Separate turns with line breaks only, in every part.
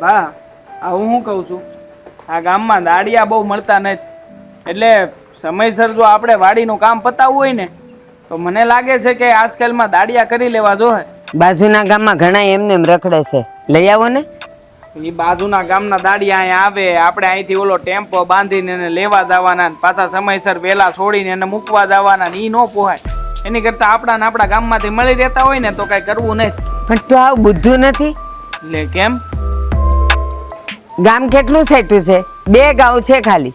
બા આ હું શું કહું છું? આ ગામમાં દાડિયા બહુ મળતા નથી. એટલે સમયસર જો આપણે વાડીનું કામ પતાવવું હોય ને તો મને લાગે છે કે આજકાલમાં દાડિયા કરી લેવા જોહે.
બાજુના ગામમાં ઘણા એમને એમ રખડે છે. લઈ આવો ને.
એ બાજુના ગામના દાડિયા અહીંયા આવે આપણે અહીંથી ઓલો ટેમ્પો બાંધીને એને લેવા જવાના પાછા સમયસર વેલા છોડીને એને મૂકવા જવાના ને એ ન પોહાય. એની કરતાં આપણા ને આપણા ગામમાંથી મળી રહેતા હોય ને તો કાંઈ કરવું નહીં.
પણ તો આવું બુદ્ધું નથી.
એટલે કેમ?
ગામ કેટલું સેટું છે? બે ગાઉ છે ખાલી.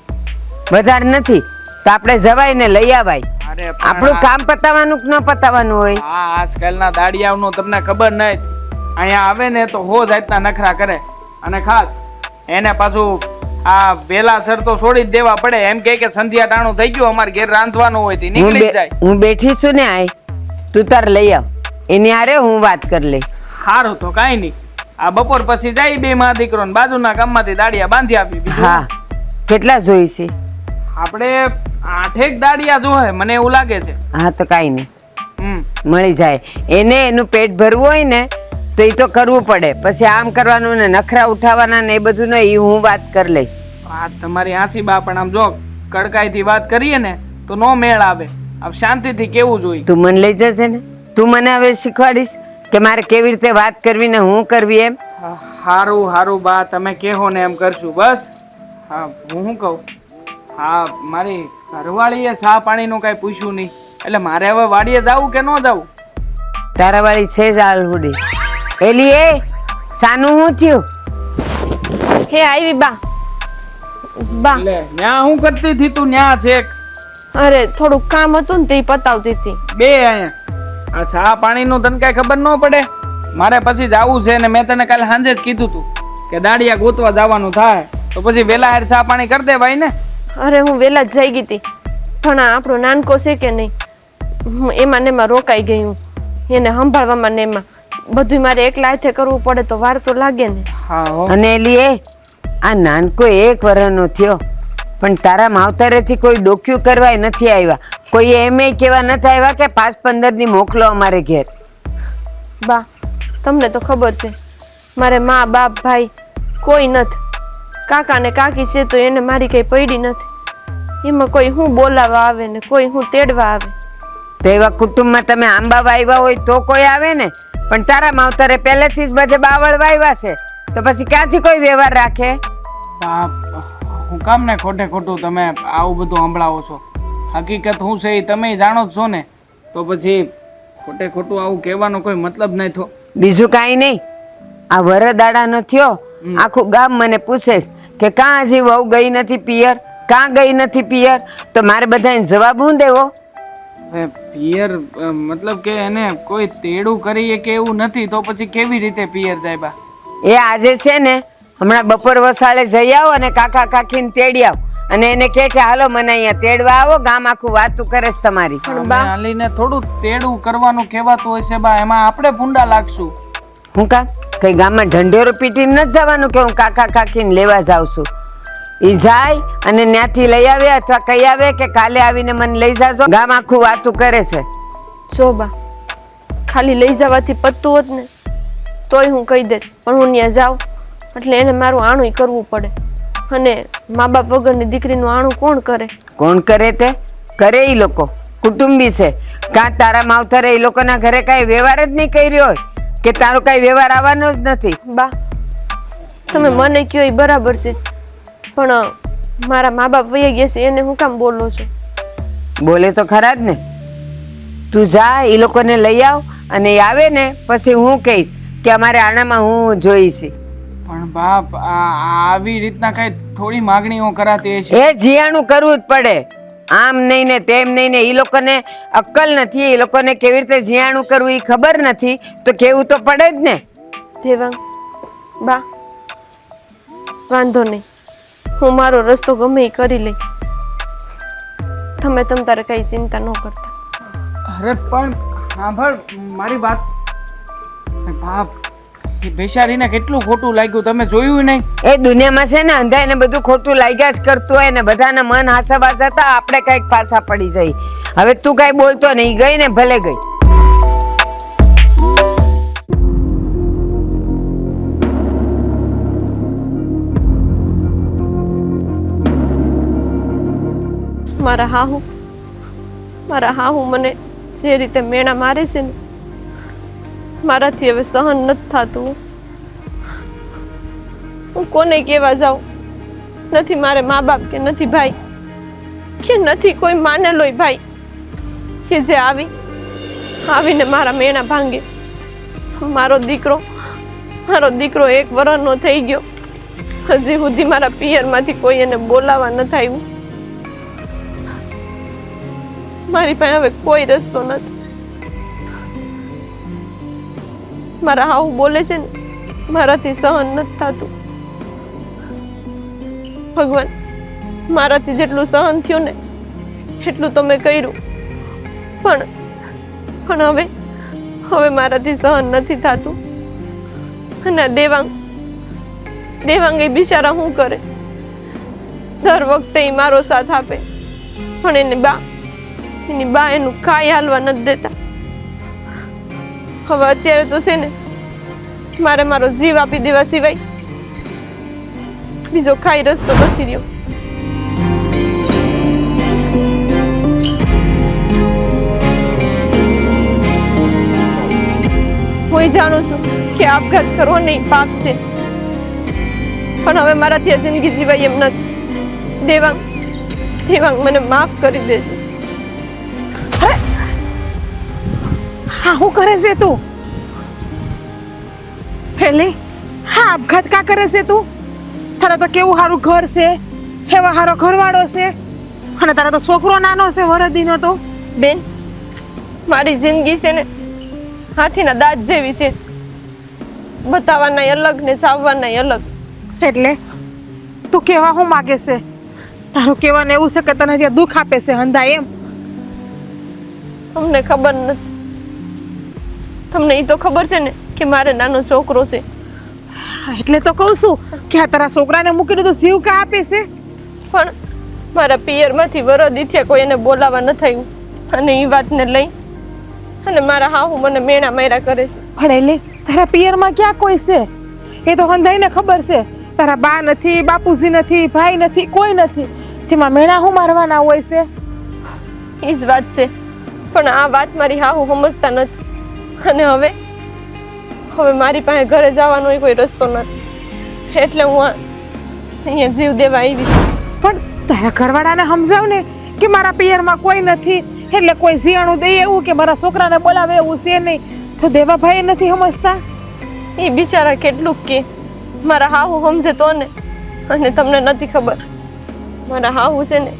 વધારે નથી. તો આપણે જવાય ને લઈ આવાય.
અરે પણ
આપણું
આ-
કામ પતાવવાનું કે ન પતાવવાનું હોય?
આ આજકાલના દાડિયાઓનું તમને ખબર નહીં અહીંયા આવે ને તો હો જાતના નખરા કરે. અને ખાસ એને પાછું આ વેલાસર તો છોડી જ દેવા પડે. એમ કહે કે સંધ્યા ટાણું થઈ ગયું અમારે ઘેર રાંધવાનું હોય તે
હું
નીકળી જ
બે-
જાય.
હું બેઠી છું ને આય. તું તાર લઈ આવ. એની આરે હું વાત કરી લઈ
સારું તો કાંઈ નહીં. આ બપોર પછી જાય બે માં દીકરો ને બાજુના ગામમાંથી દાડિયા બાંધી આપી બીજું.
હા કેટલા જોઈ છે?
આપણે આઠેક દાડિયા જોહે મને એવું લાગે છે.
હા તો કાંઈ નહીં.
હમ.
મળી જાય. એને એનું પેટ ભરવું હોય ને તો એ તો કરવું પડે. પછી આમ કરવાનું ને નખરા ઉઠાવવાના ને એ બધું ને એ હું વાત કરી લઈ.
આ તમારી આછી બા પણ આમ જો કડકાઈથી વાત કરીએ ને તો નો મેળ આવે. આમ શાંતિથી કેવું જોઈએ.
તું મને લઈ જશે ને. તું મને હવે શીખવાડીશ. કે મારે કેવી રીતે વાત કરવી ને હું કરવી એમ?
હારું હારું બા તમે કહો ને એમ કરશું બસ. હા હું શું કહું? હા મારી ઘરવાળીએ સા પાણીનું કાંઈ પૂછ્યું નહીં. એટલે મારે હવે વાડીએ જવું કે ન જવું?
તારા વાળી છે જ આલહુડી એલી એ સાનું હું થયું?
હે આવી બા. બા.
ન્યા હું કરતી હતી તું? ન્યા છે
અરે થોડુંક કામ હતું ને તે પતાવતી હતી.
બે અહીંયા. આ ચા પાણીનું તને કાંઈ ખબર ન પડે? મારે પછી જવું છે ને મેં તને કાલે સાંજે જ કીધું તું કે દાડિયા ગોતવા જવાનું થાય. તો પછી વેલા હેર ચા પાણી કરી દેવાય ને.
અરે હું વહેલા જ જઈ ગઈ હતી પણ આ આપણો નાનકો છે કે નહીં? હું એમાં ને એમાં રોકાઈ ગઈ હું. એને સંભાળવામાં ને એમાં. બધું મારે એકલા હાથે કરવું પડે તો વાર તો લાગે ને.
હા હો.
અને લીએ એ આ નાનકો એક વર્ષનો થયો પણ તારા માવતરેથી કોઈ ડોક્યુ કરવાય નથી આવ્યા. કોઈ એમ એ કેવા નથી આવ્યા કે પાંચ પંદરની મોકલો અમારે ઘેર.
બા તમને તો ખબર છે. મારે મા બાપ ભાઈ કોઈ નથી. કાકા ને કાકી છે તો એને મારી કઈ પડી નથી. એમાં કોઈ હું બોલાવા આવે ને કોઈ હું તેડવા આવે.
તો એવા કુટુંબમાં તમે આંબા વાવ્યા હોય તો કોઈ આવે ને? પણ તારા માવતરે પહેલેથી જ બધે બાવળ વાવ્યા છે. તો પછી ક્યાંથી કોઈ વ્યવહાર રાખે?
હું કામ ને ખોટે ખોટું તમે આવું બધું સંભળાવો છો. હકીકત શું છે એ તમે જાણો જ છો ને. તો પછી ખોટે ખોટું આવું કહેવાનો કોઈ મતલબ નહીં થયો
બીજું કાંઈ નહીં. આ વરદાડાનો થયો. આખું ગામ મને પૂછે કે કાં હજી વહુ ગઈ નથી પિયર? કાં ગઈ નથી પિયર? તો મારે બધાને જવાબ હું દેવો?
પિયર મતલબ કે એને કોઈ તેડું કરીએ કે એવું નથી તો પછી કેવી રીતે પિયર જાય બા?
એ આજે છે ને હમણાં બપોર વસાળે જઈ આવો અને કાકા કાકીને તેડી આવો. અને એને કહે કે હાલો મને અહીંયા તેડવા આવો ગામ આખું વાતું કરે છે તમારી.
હાલીને થોડું તેડું કરવાનું કહેવાતું હોય છે બા. એમાં આપણે ભૂંડા લાગશું.
હું કા? કઈ ગામમાં ઢંઢેરો પીટીને ન જવાનું કે હું કાકા કાકીને લેવા જાઉં છું? એ જાય અને ત્યાંથી લઈ આવે અથવા કહી આવે કે કાલે આવીને મને લઈ જાજો. ગામ આખું વાતું કરે છે.
જો બા ખાલી લઈ જવાથી પતતું હોત ને તોય હું કહી દેત. પણ હું ત્યાં જાઉં એટલે એને મારું આણું કરવું પડે. અને મા બાપ વગરની દીકરીનું આણું કોણ કરે?
કોણ કરે તે? કરે એ લોકો. કુટુંબી છે. કાં તારા માવતરે એ લોકોના ઘરે કાંઈ વ્યવહાર જ નહીં કર્યો હોય? કે તારો કાંઈ વ્યવહાર આવવાનો જ નથી?
બા તમે મને કયો એ બરાબર છે. પણ મારા મા બાપ વહી ગયા છે એને હું કામ બોલો છો?
બોલે તો ખરા જ ને. તું જા એ લોકોને લઈ આવ અને એ આવે ને પછી હું કહીશ કે અમારે આનામાં હું જોઈશ.
પણ બાપ આ આવી રીતના કઈ થોડી માગણીઓ કરાતી છે
એ જીયાણું કરવું જ પડે. આમ નહીં ને તેમ નહીં ને એ લોકોને અક્કલ નથી એ લોકોને કેવી રીતે જીયાણું કરવું એ ખબર નથી તો કેવું તો પડે જ ને?
દેવાંગ બા વાંધો નહીં. હું મારો રસ્તો ગમે એ કરી લઈ. તમે તમ તારે કઈ ચિંતા ન કરતા.
અરે પણ સાંભળ મારી વાત. બાપ એ બેચારીને કેટલું ખોટું લાગ્યું? તમે જોયું નહીં?
એ દુનિયામાં છે ને અંધા એને બધું ખોટું લાગ્યા જ કરતું હોય ને બધાના મન હાસા બાસા આપણે કંઈક પાછા પડી જઈ હવે તું કઈ બોલતો નહીં ગઈ ને ભલે ગઈ.
મારા હાહુ મારા હાહુ મને જે રીતે મેણા મારે છે ને મારાથી હવે સહન નથી થતું. હું કોને કહેવા જાઉં? નથી મારે મા બાપ કે નથી ભાઈ. કે નથી કોઈ માનેલોય ભાઈ. કે જે આવી, આવીને મારા મેણા ભાંગે. મારો દીકરો મારો દીકરો એક વરણનો થઈ ગયો. હજી સુધી મારા પિયરમાંથી કોઈ એને બોલાવા ન આવ્યું. મારી પાસે હવે કોઈ રસ્તો નથી. મારા હાવ બોલે છે ને, મારાથી સહન નથી થતું. ભગવાન, મારાથી જેટલું સહન થયું ને, એટલું તો મેં કર્યું. પણ પણ હવે હવે મારાથી સહન નથી થતું. અને દેવાંગ દેવાંગ એ બિચારા શું કરે? દર વખતે એ મારો સાથ આપે. પણ એની બા એની બા એનું કાંઈ હાલવા નથી દેતા. હવે અત્યારે તો છે ને મારે મારો જીવ આપી દેવા સિવાય બીજો ખાઈ રસ્તો બચી રહ્યો. હું જાણું છું કે આપઘાત કરવો નહીં પાપ છે. પણ હવે મારાથી આ જિંદગી જીવાય એમ નથી. દેવાંગ દેવાંગ મને માફ કરી દેજો.
હા હું કરે છે તું? એટલે હા આપઘાત કા કરે છે તું? તારે તો કેવું સારું ઘર છે એવા સારો ઘરવાળો છે અને તારા તો છોકરો નાનો છે વરદીનો તો.
બેન મારી જિંદગી છે ને હાથીના દાંત જેવી છે. બતાવવાના અલગ ને ચાવવાના અલગ.
એટલે તું કેવા હું માગે છે? તારું કહેવાનું એવું છે કે તને ત્યાં દુઃખ આપે છે હંધા એમ?
તમને ખબર નથી. તમને એ તો ખબર છે ને કે મારે નાનો છોકરો છે.
એટલે તો કહું છું કે આ તારા છોકરાને મૂકીને તો જીવ કા આપે છે?
પણ મારા પિયરમાંથી વરદી થયા કોઈ એને બોલાવા ન થયું. અને એ વાતને લઈ અને મારા હાહુ મને મેણા મેરા કરે છે.
પણ એટલે તારા પિયરમાં ક્યાં કોઈ છે? એ તો હંધાઈને ખબર છે. તારા બા નથી બાપુજી નથી ભાઈ નથી કોઈ નથી. તેમાં મેણા હું મારવાના હોય છે?
એ જ વાત છે. પણ આ વાત મારી હાહુ સમજતા નથી. અને હવે હવે મારી પાસે ઘરે જવાનો કોઈ રસ્તો નથી. એટલે હું અહીંયા જીવ દેવા આવી.
પણ તારા ઘરવાળાને સમજાવ ને કે મારા પિયરમાં કોઈ નથી એટલે કોઈ શિયાળું દે એવું કે મારા છોકરાને બોલાવે એવું છે નહીં તો દેવાભાઈ નથી સમજતા?
એ બિચારા કેટલું કે? મારા હાહુ સમજે તો ને. અને તમને નથી ખબર. મારા હાહુ છે ને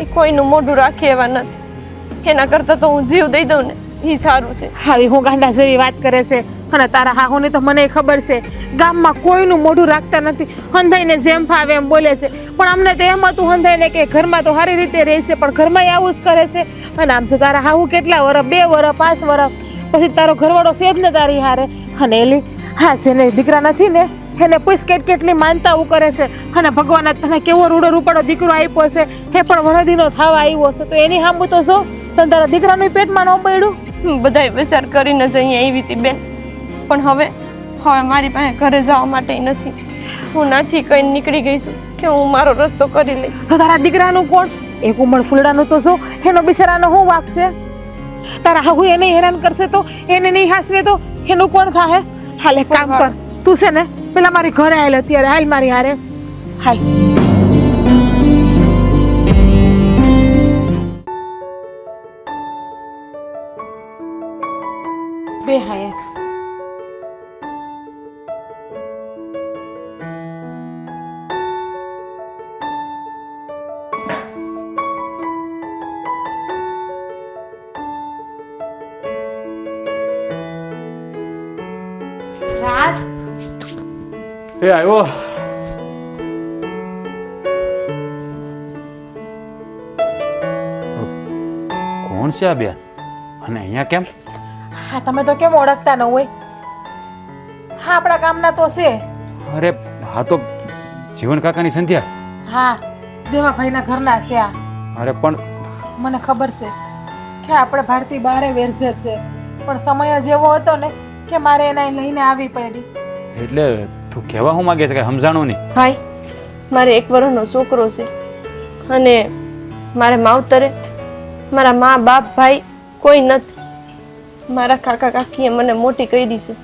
એ કોઈનું મોઢું રાખે એવા નથી. એના કરતાં તો હું જીવ દઈ દઉં ને. એ સારું છે.
આવી હું ગાંડા જેવી વાત કરે છે. અને તારા હાહુની તો મને ખબર છે. ગામમાં કોઈનું મોઢું રાખતા નથી. હંધાઈને જેમ ફાવે એમ બોલે છે. પણ અમને તો એમ હતું હંધાઈને કે ઘરમાં તો સારી રીતે રહે છે, પણ ઘરમાં આવું જ કરે છે. અને આમ તો તારા હાહુ કેટલા વરસ, બે વર પાંચ વરસ, પછી તારો ઘરવાળો છે જ ને તારી હારે. અને એલી, હા, જેને દીકરા નથી ને, એને પૂછ કેટ કેટલી માનતાઓ કરે છે. અને ભગવાને તને કેવો રૂડો રૂપાળો દીકરો આપ્યો છે. એ પણ વરદીનો થાવા આવ્યો છે. તો એની સામું તો શું તને તારા દીકરાનું પેટમાં ન પડ્યું?
બધાય વિચાર કરીને જ અહીંયા આવી હતી બેન. પણ હવે હવે મારી પાસે ઘરે જવા માટે નથી. હું નાથી કઈ નીકળી ગઈ છું કે હું મારો રસ્તો કરી લઈ
તો તારા દીકરાનું કોણ? એ કુમળ ફૂલડાનું તો શું? એનો બિચારાનો શું વાગશે તારા હાહુ એને હેરાન કરશે તો? એને નહીં હાસવે તો? એનું કોણ થાય હાલે કામ કર. તું છે ને પેલા મારી ઘરે આવેલ અત્યારે. હાલ મારી હારે. હાલ. બે હાય રાજ
એ આવ્યો કોણ છે આ બેન અને અહીંયા કેમ
હા તમે તો કેમ ઓળખતા ન હોય? હા આપણા ગામના તો છે.
અરે હા તો જીવન કાકાની સંધ્યા?
હા દેવાભાઈના ઘરના છે આ.
અરે પણ
મને ખબર છે કે આપણે ભારતી બારે વેરઝે છે. પણ સમય જ એવો હતો ને કે મારે એને લઈને આવી પડી.
એટલે તું કહેવા હું માગે છે કે સમજાણું નહીં?
ભાઈ મારે એક વર્ષનો છોકરો છે અને મારે માવતરે મારા મા બાપ ભાઈ કોઈ નથી. મારા કાકા કાકીએ મને મોટી કરી છે.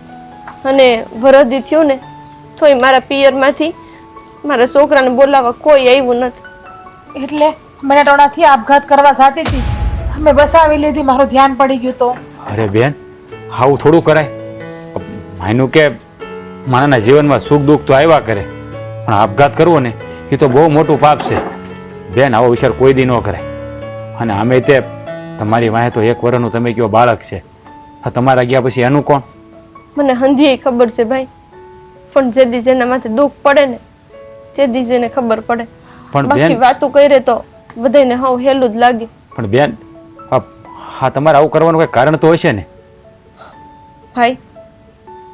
અને વરદી થયું ને તોય મારા પિયરમાંથી મારા છોકરાને બોલાવવા કોઈ આવ્યું નથી.
એટલે મને ટોણાથી આપઘાત કરવા જાતી હતી. અમે બસાવી લીધી મારું ધ્યાન પડી ગયું તો.
અરે બેન આવું થોડું કરાય. માયનું કે માણાના જીવનમાં સુખ દુઃખ તો આવ્યા કરે પણ આપઘાત કરવો ને એ તો બહુ મોટું પાપ છે. બેન આવો વિચાર કોઈ દી ન કરાય. અને અમે તે તમારી વાંહે તો એક વર્ષનું તમે કયો બાળક છે. હા તમારા ગયા પછી એનું કોણ?
મને હંધી ખબર છે ભાઈ. પણ જે દી જેના માથે દુઃખ પડે ને તે દી જેને ખબર પડે.
પણ
બાકી વાતો કરે તો બધાને હાવ હેલું જ લાગે.
પણ બેન હા તમારે આવું કરવાનું કંઈ કારણ તો હશે ને?
ભાઈ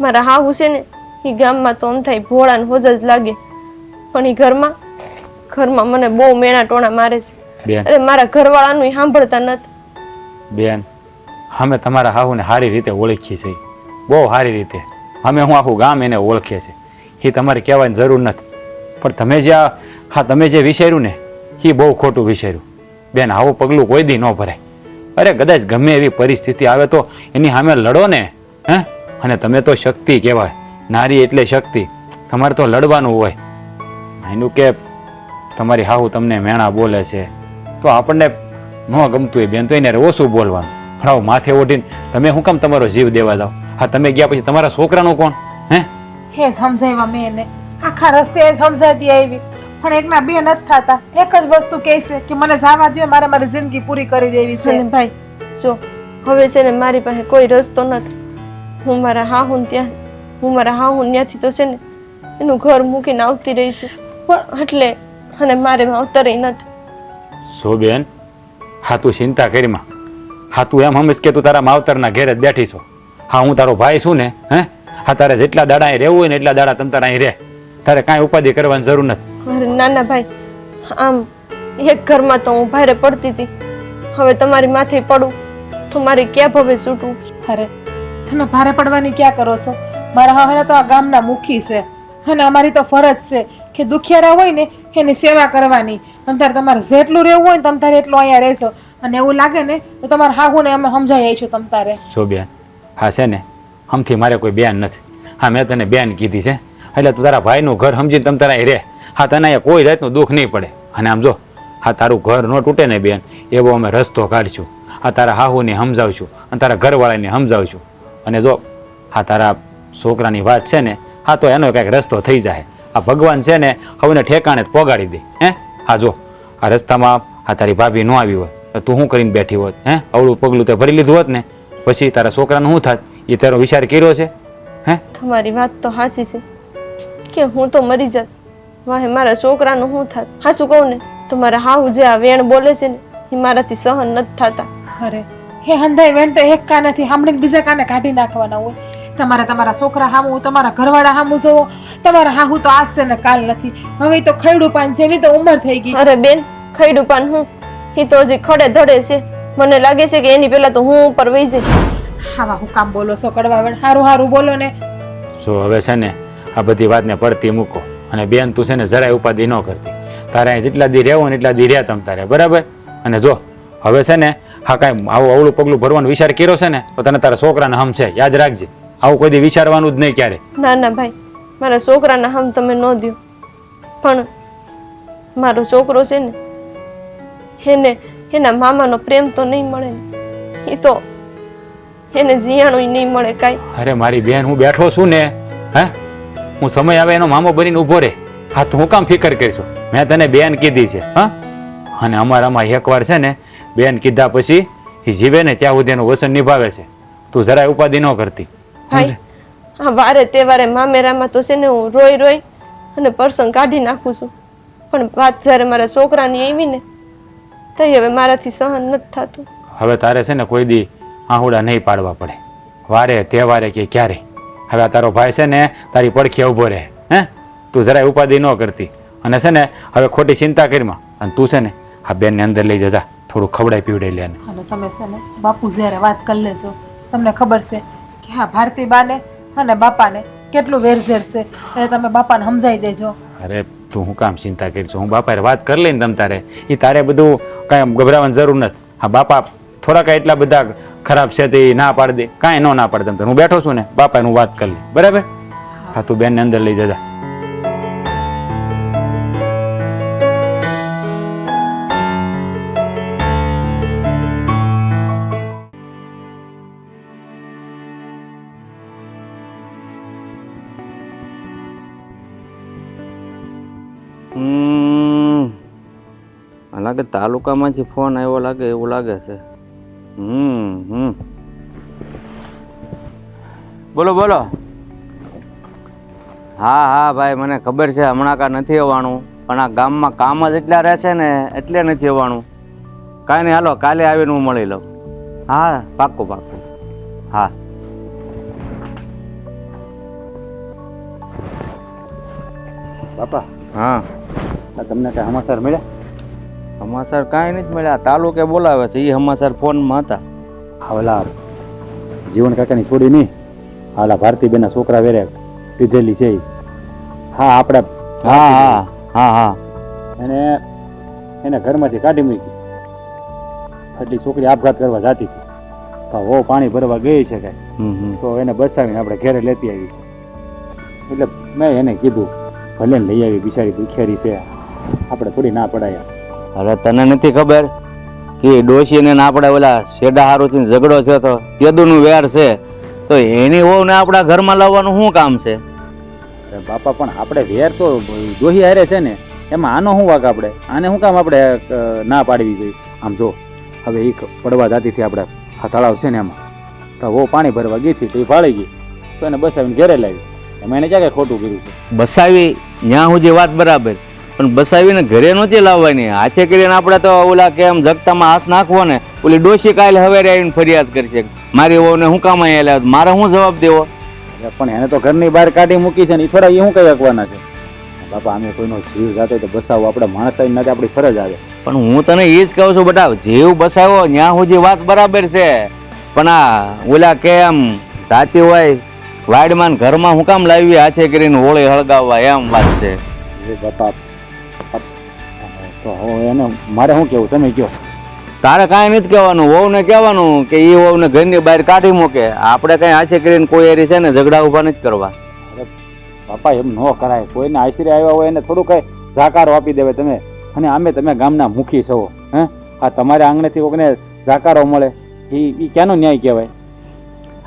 મારા હાહુ છે ને એ ગામમાં તો આમ થાય ભોળા ને હોજ જ લાગે. પણ એ ઘરમાં ઘરમાં મને બહુ મેણા ટોણા મારે છે. અરે મારા ઘરવાળાનું સાંભળતા નથી.
બેન અમે તમારા હાહુને સારી રીતે ઓળખીએ છીએ. બહુ સારી રીતે. અમે હું આખું ગામ એને ઓળખીએ છીએ. એ તમારે કહેવાની જરૂર નથી. પણ તમે જે હા, તમે જે વિચાર્યું ને, એ બહુ ખોટું વિચાર્યું. બેન, આવું પગલું કોઈ દી ન ભરાય. અરે, કદાચ ગમે એવી પરિસ્થિતિ આવે તો એની સામે લડો ને, હે? અને તમે તો શક્તિ કહેવાય. નારી એટલે શક્તિ. તમારે તો લડવાનું હોય. એનું કે તમારી હાહુ તમને મેણા બોલે છે. તો આપણને ન ગમતું હોય બેન, તો એને ઓછું બોલવાનું. પણ માથે ઓઢીને. તમે શું કામ તમારો જીવ દેવા જાઓ? હા તમે ગયા પછી તમારા છોકરાનું કોણ? હે?
હે સમજાવ્યા મેં એને. આખા રસ્તે સમજાતી આવી. પણ એકના બે નથી થતા. એક જ વસ્તુ કહે છે કે મને જવા દો મારે મારી જિંદગી પૂરી કરી દેવી છે.
ભાઈ જો હવે છે ને મારી પાસે કોઈ રસ્તો નથી. હું મારા હાહુન ત્યાં હું મારા હાહુન ત્યાંથી તો છે ને એનું ઘર મૂકીને આવતી રહીશું પણ એટલે અને મારે માવતરે નથી.
સો બેન હા તું ચિંતા કરીમાં હા તું એમ સમજ કે તું તારા માવતરના ઘેરે જ બેઠી છો. હા હું તારો ભાઈ છું ને હે? હા તારે જેટલા દાડા અહીં રહેવું હોય ને એટલા દાડા તમ તારા અહીં રહે. તારે કાંઈ ઉપાધિ કરવાની જરૂર નથી.
અરે નાના ભાઈ આમ એક ઘરમાં તો હું ભારે પડતી હતી. હવે તમારી માથે પડું તો મારે ક્યાં ભવે છૂટું
અરે તમે ભારે પડવાની ક્યાં કરો છો? મારા હવે તો આ ગામના મુખી છે. અને અમારી તો ફરજ છે કે દુખિયારા હોય ને એની સેવા કરવાની. તમતારે તમારે જેટલું રહેવું હોય ને તમતારે એટલું અહીંયા રહેજો. અને એવું લાગે ને, તો તમારા હાહુને અમે સમજાઈ આવીશું તમતારે
સો બેન? હા છે ને? હમથી મારે કોઈ બેન નથી. હા, મેં તને બેન કીધી છે. એટલે તું તારા ભાઈનું ઘર સમજીને તમ તારા રે હા, તને અહીંયા કોઈ જાતનું દુઃખ નહીં પડે. અને આમ જો, હા, તારું ઘર ન તૂટે ને બેન, એવો અમે રસ્તો કાઢીશું. આ તારા હાહુને સમજાવશું. અને તારા ઘરવાળાને સમજાવશું. અને જો, હા, તારા છોકરાની વાત છે ને, હા, તો એનો કંઈક રસ્તો થઈ જાય. આ ભગવાન છે ને, હવને ઠેકાણે જ પોગાડી દે. હે? હા, જો, આ રસ્તામાં, હા, તારી ભાભી ન આવી હોય. તો શું કરીને બેઠી હોત હે? અવળું પગલું તે ભરી લીધું હોત ને પછી તારા છોકરાનું શું થાત? એ તારો વિચાર કર્યો છે હે?
તમારી વાત તો સાચી છે કે હું તો મરી જાત. વાહે મારા છોકરાનું શું થાત? સાચું કહું ને તો મારા હાહુ જે આ વેણ બોલે છે ને એ મારાથી સહન નથી થતા.
અરે હે હંધાઈ વેણ તો એક કાનેથી સાંભળીને બીજા કાને કાઢી નાખવાના હોય. તમારા તમારા છોકરા હામું તમારા ઘરવાળા હામું જોવો. તમારા હાહુ તો આજ છે ને કાલ નથી. હવે તો ખૈડું પાન છે એની તો ઉંમર થઈ ગઈ.
અરે બેન ખૈડું પાન હું એ તો હજી ખડે ધડે છે. મને લાગે છે કે એની પહેલા તો હું ઉપર વહી જઈશ
હા હું કામ બોલો છો કડવા હારું હારું બોલો ને.
જો હવે છે ને આ બધી વાતને પડતી મૂકો. અને બેન તું છે ને જરાય ઉપાધિ ન કરતી. તારે અહીં જેટલા દી રહેવું ને એટલા દી રહ્યા તમ તારે બરાબર? અને જો હવે છે ને હા કાંઈ આવું અવળું પગલું ભરવાનો વિચાર કર્યો છે ને તો તને તારા છોકરાને હમ છે યાદ રાખજે. આવું કોઈ દી વિચારવાનું જ નહીં ક્યારે.
ના ના ભાઈ. મારા છોકરાને હમ તમે ન દો પણ મારો છોકરો છે ને એને એના મામાનો પ્રેમ તો નહીં મળે ને. એ તો એને જીયાણું નહીં મળે કાંઈ.
અરે મારી બેન હું બેઠો છું ને હે? હું સમય આવે એનો મામો બનીને ઊભો રહે. હા તો હું કામ ફિકર કરીશું? મેં તને બેન કીધી છે હા? અને અમારામાં એકવાર છે ને બેન કીધા પછી એ જીવે ને ત્યાં સુધી એનું વસન નિભાવે છે. તું જરાય ઉપાધિ ન કરતી.
ભાઈ આ વારે તહેવારે મામેરામાં તો છે ને હું રોઈ રોઈ અને પર્સન કાઢી નાખું છું. પણ વાત જ્યારે મારા છોકરાની આવી ને તઈ હવે મારાથી સહન નથી થતું.
હવે તારે છે ને કોઈ દી આહુડા નહીં પાડવા પડે. વારે તહેવારે કે ક્યારે? હવે આ તારો ભાઈ છે ને તારી પડખે ઊભો રહે હે? તું જરાય ઉપાધિ ન કરતી. અને છે ને હવે ખોટી ચિંતા કરીમાં અને તું છે ને આ બેનને અંદર લઈ જતા થોડું ખવડાઈ પીવડાઈ લે
અને તમે છે ને બાપુ જ્યારે વાત કરી લેજો તમને ખબર છે કે હા ભારતી બાને અને બાપાને કેટલું વેરઝેર છે. એટલે તમે બાપાને સમજાવી દેજો.
અરે તું હું કામ ચિંતા કરીશ હું બાપાએ વાત કરી લઈને તમ તારે. એ તારે બધું કાંઈ ગભરાવાની જરૂર નથી. હા, બાપા થોડાક એટલા બધા ખરાબ છે તે ના પાડી દે. કાંઈ ન ના પાડે તમ હું બેઠો છું ને બાપાએ હું વાત કરી લઈ બરાબર? હા, તું બેનને અંદર લઈ જજા.
હમ. લાગે તાલુકામાંથી ફોન આવ્યો લાગે એવું લાગે છે. હમ હમ. બોલો બોલો. હા હા ભાઈ મને ખબર છે હમણાં કાં નથી આવવાનું. પણ આ ગામમાં કામ જ એટલા રહે છે ને એટલે નથી આવવાનું. કાંઈ નહીં હાલો કાલે આવીને હું મળી લઉં. હા. પાક્કું પાક્કું. હા.
બાપા.
હા.
તમને કાંઈ સમાચાર મળ્યા?
સમાચાર કાંઈ નથી મળ્યા. તાલુકે બોલાવે છે. એ સમાચાર ફોનમાં હતા.
હાવલા જીવન કાકાની છોડી નહીં હાલા ભારતીબેનના છોકરા વેરે પીધેલી છે. હા આપણે
હા હા હા હા.
એને એને ઘરમાંથી કાઢી મૂકી. એટલી છોકરી આપઘાત કરવા જાતી હતી. તો વો પાણી ભરવા ગઈ છે કાંઈ. તો એને બસાવીને આપણે ઘરે લેતી આવી છે. એટલે મેં એને કીધું ભલે લઈ આવી બિચારી દુખિયારી છે. આપણે થોડી ના પડાયા.
હવે તને નથી ખબર કે ડોશીને ને આપણે ઓલા શેડા હારુથી ઝઘડો થયો તો? તેદુનું વેર છે. તો એની વહુને આપણા ઘરમાં લાવવાનું શું કામ છે?
બાપા પણ આપણે વેર તો જોહી હારે છે ને એમાં આનો શું વાક આપણે? આને શું કામ આપણે ના પાડવી જોઈએ? આમ જો હવે એક પડવા જાતીથી આપણે આ તળાવ છે ને એમાં. તો વો પાણી ભરવા ગઈ હતી તો એ ફાળી ગઈ. તો એને બસાવીને ઘેરે લાવી. એમાં એને ક્યાં કાંઈ ખોટું કર્યું છે?
બસાવી ત્યાં સુધી વાત બરાબર. પણ બસાવીને ઘરે નહોતી લાવવાની. હાથે કરીને આપણે તો ઓલા કેમ જગતામાં હાથ નાખવો ને ઓલી ડોશી કાલે હવે આવીને ફરિયાદ કરશે. મારી વહુને શું કામ અહીંયા લાવ્યો મારે શું જવાબ દેવો?
પણ એને તો ઘરની બહાર કાઢી મૂકી છે ને એ થોડા એ શું કહી શકવાના છે? બાપા અમે કોઈનો જીવ જાતો તો બસાવો આપણે માણસ થઈને નથી આપણી ફરજ આવે.
પણ હું તને એ જ કહું છું બેટા જેવું બસાવો ત્યાં સુધી વાત બરાબર છે. પણ આ ઓલા કેમ રાતી હોય વાડમાં ઘરમાં હું કામ લાવી હાથે કરીને હોળી હળગાવવા એમ વાત છે.
બાપ, તો એને મારે શું કેવું તમે કહો.
તારે કાંઈ નથી કહેવાનું. વહુને કહેવાનું કે એ વહુને ઘરની બહાર કાઢી મૂકે. આપણે કાંઈ હાથે કરીને કોઈ એરી છે ને ઝઘડા ઊભા નથી કરવા.
બાપા એમ ન કરાય. કોઈને આશરે આવ્યા હોય એને થોડું કંઈ જાકારો આપી દેવાય તમે. અને આમે તમે ગામના મુખી છો હે? આ તમારે આંગણેથી કોઈને જાકારો મળે. એ એ ક્યાંનો ન્યાય કહેવાય?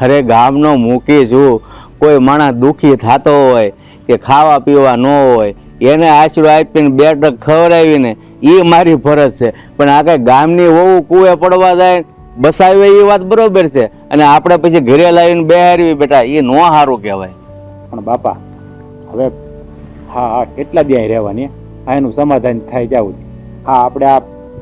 અરે ગામનો મૂકી છું. કોઈ માણસ દુઃખી થતો હોય કે ખાવા પીવા ન હોય એને આશરો આપીને બે ટક ખવડાવીને એ મારી ફરજ છે. પણ આ કઈ ગામની વહુ કુએ પડવા જાય બસાવે એ વાત બરોબર છે. અને આપણે પછી ઘરે લાવીને બેહારવી બેટા એ નો સારું કહેવાય.
પણ બાપા હવે હા હા કેટલા દી રહેવાની? આ એનું સમાધાન થાય જવું. હા આપણે આ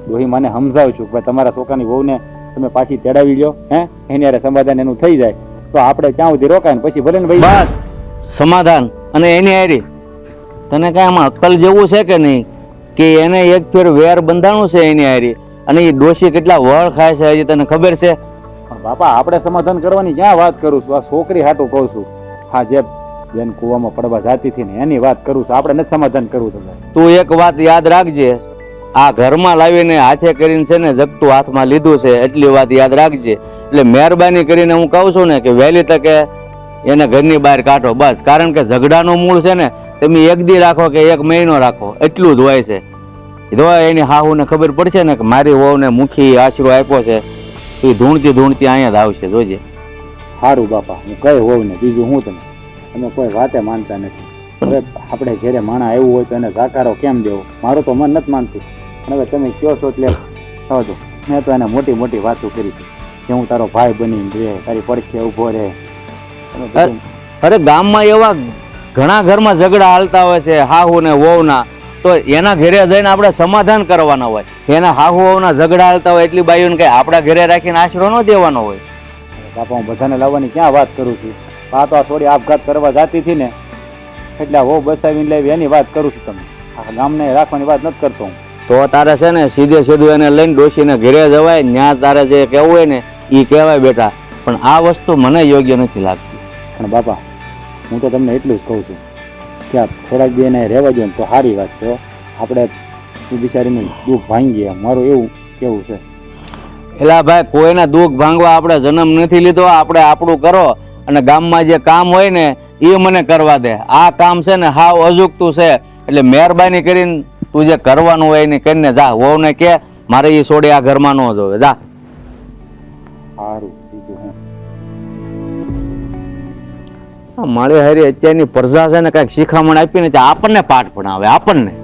ડોહી મને સમજાવું છું કે ભાઈ તમારા છોકરાની વહુને તમે પાછી તેડાવી લો હે? એની હારે સમાધાન એનું થઈ જાય. તો આપણે ક્યાં સુધી રોકાય ને પછી ભલે ને ભાઈ
બસ સમાધાન. અને એની હારી તને કાંઈ આમાં અક્કલ જેવું છે કે નહીં? કે એને એક ફેર વેર બંધાણું છે એની હારી? અને એ ડોશી કેટલા વળ ખાય છે હજી તને ખબર છે?
પણ બાપા આપણે સમાધાન કરવાની ક્યાં વાત કરું છું? આ છોકરી હાટું કહું છું. હા જે બેન કૂવામાં પડવા જાતી હતી ને એની વાત કરું છું. આપણે નથી સમાધાન કરવું તમે
તું એક વાત યાદ રાખજે. આ ઘરમાં લાવીને હાથે કરીને છે ને જગતું હાથમાં લીધું છે. એટલી વાત યાદ રાખજે. એટલે મહેરબાની કરીને હું કહું છું ને કે વહેલી તકે એને ઘરની બહાર કાઢો. બસ. કારણ કે ઝઘડાનું મૂળ છે ને તમે એક દી રાખો કે એક મહિનો રાખો એટલું જ હોય છે. જો એની હાહુને ખબર પડશે ને કે મારી વહુને મુખી આશરો આપ્યો છે તો એ ધૂણતી ધૂણતી અહીંયા જ આવશે જોજે.
સારું બાપા હું કઈ હોઉં ને બીજું હું તમે અમે કોઈ વાતે માનતા નથી. હવે આપણે ઘેરે માણા આવ્યું હોય તો એને જાકારો કેમ દેવો? મારું તો મન નથી માનતું. પણ હવે તમે કયો છો એટલે સમજો મેં તો એને મોટી મોટી વાતો કરી છે. કે હું તારો ભાઈ બનીને રહે તારી પડખે ઊભો રહે.
અરે ગામમાં એવા ઘણા ઘરમાં ઝઘડા હાલતા હોય છે હાહુ ને વહુના. તો એના ઘરે જઈને આપણે સમાધાન કરવાના હોય. એના હાહુ વહુના ઝઘડા હાલતા હોય એટલી બાઈઓને કંઈ આપણા ઘરે રાખીને આશરો ન દેવાનો હોય.
બાપા હું બધાને લાવવાની ક્યાં વાત કરું છું? આ તો આ થોડી આપઘાત કરવા જાતી હતી ને. એટલે આ વહુ બસાવીને લેવી એની વાત કરું છું તમે આ ગામને રાખવાની વાત નથી કરતો હું.
તો તારે છે ને સીધે સીધું એને લઈને ડોસીને ઘરે જવાય ત્યાં તારે જે કહેવું હોય ને એ કહેવાય બેટા. પણ આ વસ્તુ મને યોગ્ય નથી લાગતી.
પણ બાપા હું તો તમને એટલું જ કહું છું કે આ થોડાક બે એને રહેવા દો ને તો સારી વાત છે આપણે બિચારીનું દુઃખ ભાંગીએ. મારું એવું કેવું છે.
એલા ભાઈ કોઈના દુઃખ ભાંગવા આપણે જન્મ નથી લીધો. આપણે આપણું કરો અને ગામમાં જે કામ હોય ને એ મને કરવા દે. આ કામ છે ને હાવ અજુકતું છે. એટલે મહેરબાની કરીને તું જે કરવાનું હોય એને કરીને જા. વહુને કે મારે એ છોડી આ ઘરમાં ન જોવે. જા.
સારું.
આ હારી અત્યારની પ્રજા છે ને કાંઈક શિખામણ આપીને આપણને પાઠ ભણાવે આપણને.